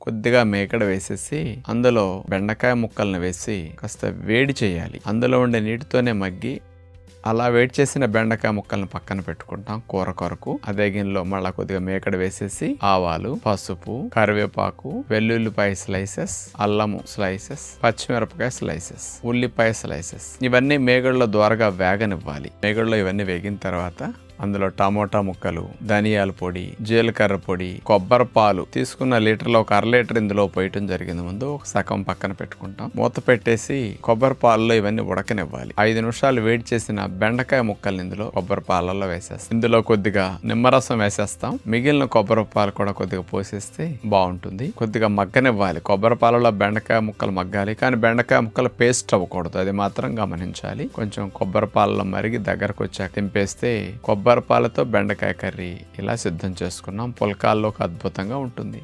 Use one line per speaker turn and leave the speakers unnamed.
కొద్దిగా మేకడ వేసేసి అందులో బెండకాయ ముక్కల్ని వేసి కాస్త వేడి చేయాలి. అందులో ఉండే నీటితోనే మగ్గి అలా వేడి చేసిన బెండకాయ ముక్కల్ని పక్కన పెట్టుకుంటాం కూర కొరకు. అదే గిన్నెలో మళ్ళా కొద్దిగా మేకడ వేసేసి ఆవాలు పసుపు కరివేపాకు వెల్లుల్లిపాయ స్లైసెస్ అల్లము స్లైసెస్ పచ్చిమిరపకాయ స్లైసెస్ ఉల్లిపాయ స్లైసెస్. ఇవన్నీ మేగడలో ద్వారగా వేగనివ్వాలి. మేగడలో ఇవన్నీ వేగిన తర్వాత అందులో టమోటా ముక్కలు ధనియాల పొడి జీలకర్ర పొడి కొబ్బరి పాలు తీసుకున్న లీటర్లో ఒక అర లీటర్ ఇందులో పోయటం జరిగింది. ముందు ఒక సగం పక్కన పెట్టుకుంటాం. మూత పెట్టేసి కొబ్బరి పాలలో ఇవన్నీ ఉడకనివ్వాలి. ఐదు నిమిషాలు వేడి చేసిన బెండకాయ ముక్కల్ని ఇందులో కొబ్బరి పాలల్లో వేసేస్తాం. ఇందులో కొద్దిగా నిమ్మరసం వేసేస్తాం. మిగిలిన కొబ్బరి పాలు కూడా కొద్దిగా పోసేస్తే బాగుంటుంది. కొద్దిగా మగ్గనివ్వాలి. కొబ్బరి పాలలో బెండకాయ ముక్కలు మగ్గాలి. కానీ బెండకాయ ముక్కలు పేస్ట్ అవ్వకూడదు. అది మాత్రం గమనించాలి. కొంచెం కొబ్బరి పాలలో మరిగి దగ్గరకు వచ్చాక తింపేస్తే కొబ్బరి పాలతో బెండకాయ కర్రీ ఇలా సిద్ధం చేసుకున్నాం. పుల్కాల్లోకి అద్భుతంగా ఉంటుంది.